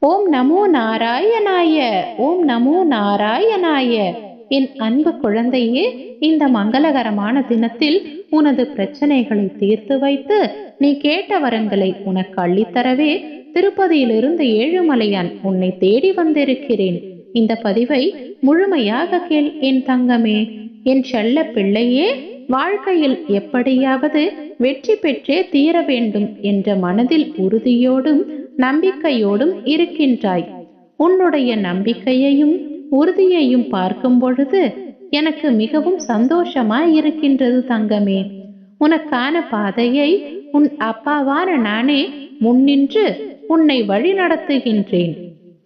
ஓம் நமோ நாராயணாய ஓம் நமோ நாராயணாய. என் அன்பு குழந்தையே இந்த மங்களகரமான தினத்தில் உனது பிரச்சனைகளை தீர்த்து வைத்து நீ கேட்ட வரங்களை உனக்கு அள்ளித்தரவே திருப்பதியிலிருந்து ஏழுமலையான் உன்னை தேடி வந்திருக்கிறேன். இந்த பதிவை முழுமையாக கேள் என் தங்கமே. என் செல்ல பிள்ளையே வாழ்க்கையில் எப்படியாவது வெற்றி பெற்றே தீர வேண்டும் என்ற மனதில் உறுதியோடும் நம்பிக்கையோடும் இருக்கின்றாய். உன்னுடைய நம்பிக்கையையும் உறுதியையும் பார்க்கும் பொழுது எனக்கு மிகவும் சந்தோஷமாய் இருக்கின்றது தங்கமே. உனக்கான பாதையை உன் அப்பாவான நானே முன்னின்று உன்னை வழி நடத்துகின்றேன்.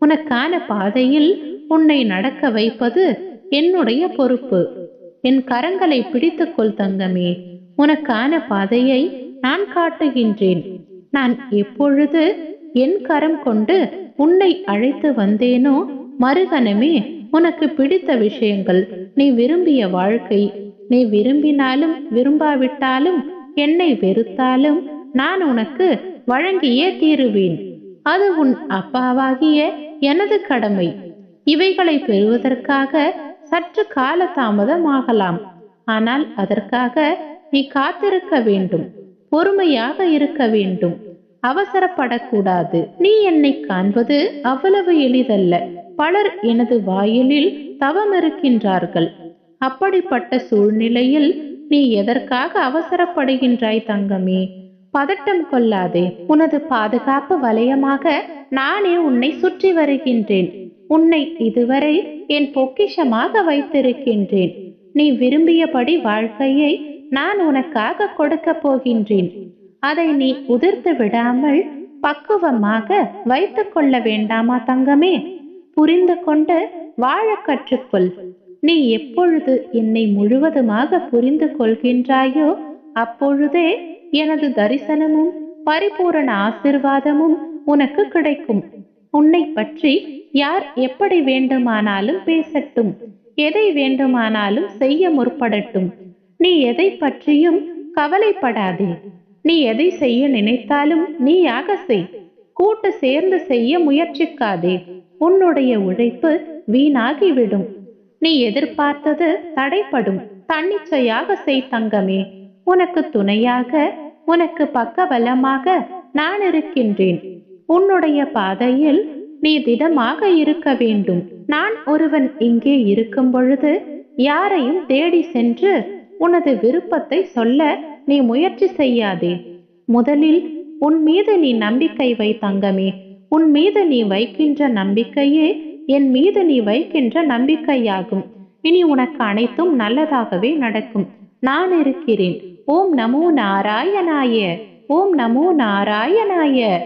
உனக்கான பாதையில் உன்னை நடக்க வைப்பது என்னுடைய பொறுப்பு. என் கரங்களை பிடித்துக்கொள் தங்கமே. உனக்கான பாதையை நான் காட்டுகின்றேன். நான் எப்பொழுது என் கரம் கொண்டு உன்னை அழைத்து வந்தேனோ? மறுகணமே உனக்கு பிடித்த விஷயங்கள் நீ விரும்பிய வாழ்க்கை. நீ விரும்பினாலும் விரும்பாவிட்டாலும் என்னை வெறுத்தாலும் நான் உனக்கு வழங்கியே தீருவேன். அது உன் அப்பாவாகிய எனது கடமை. இவைகளை பெறுவதற்காக சற்று கால தாமதமாகலாம் ஆனால் அதற்காக நீ காத்திருக்க வேண்டும். பொறுமையாக இருக்க வேண்டும். அவசரப்படக்கூடாது. நீ என்னை காண்பது அவ்வளவு எளிதல்ல. பலர் எனது வாயிலில் தவம் இருக்கின்றார்கள் அப்படிப்பட்ட சூழ்நிலையில் நீ எதற்காக அவசரப்படுகின்றாய் தங்கமே? பதட்டம் கொள்ளாதே. உனது பாதுகாப்பு வலயமாக நானே உன்னை சுற்றி வருகின்றேன். உன்னை இதுவரை என் பொக்கிஷமாக வைத்திருக்கின்றேன். நீ விரும்பியபடி வாழ்க்கையை நான் உனக்காக கொடுக்க போகின்றேன். அதை நீ உதிர்த்து விடாமல் பக்குவமாக வைத்துக் கொள்ள வேண்டாமா தங்கமே? புரிந்து கொண்டு வாழ கற்றுக்கொள். நீ எப்பொழுது என்னை முழுவதுமாக புரிந்து கொள்கின்றாயோ அப்பொழுதே எனது தரிசனமும் பரிபூரண ஆசிர்வாதமும் உனக்கு கிடைக்கும். உன்னை பற்றி யார் எப்படி வேண்டுமானாலும் பேசட்டும் எதை வேண்டுமானாலும் செய்ய முற்படட்டும். நீ எதை பற்றியும் கவலைப்படாதே. நீ எதை செய்ய நினைத்தாலும் நீயாக செய். கூட்டு சேர்ந்து செய்ய முயற்சிக்காதே. உன்னுடைய உழைப்பு வீணாகிவிடும். நீ எதிர்பார்த்தது தடைப்படும் தன்னிச்சையாக செய் தங்கமே. உனக்கு துணையாக உனக்கு பக்கபலமாக நான் இருக்கின்றேன். உன்னுடைய பாதையில் நீ திடமாக இருக்க வேண்டும். நான் ஒருவன் இங்கே இருக்கும் பொழுது யாரையும் தேடி சென்று உனது விருப்பத்தை சொல்ல நீ முயற்சி செய்யாதே. முதலில் உன் மீது நீ நம்பிக்கை வை தங்கமே. உன் மீது நீ வைக்கின்ற நம்பிக்கையே என் மீது நீ வைக்கின்ற நம்பிக்கையாகும். இனி உனக்கு அனைத்தும் நல்லதாகவே நடக்கும். நான் இருக்கிறேன். ஓம் நமோ நாராயணாய. ஓம் நமோ நாராயணாய.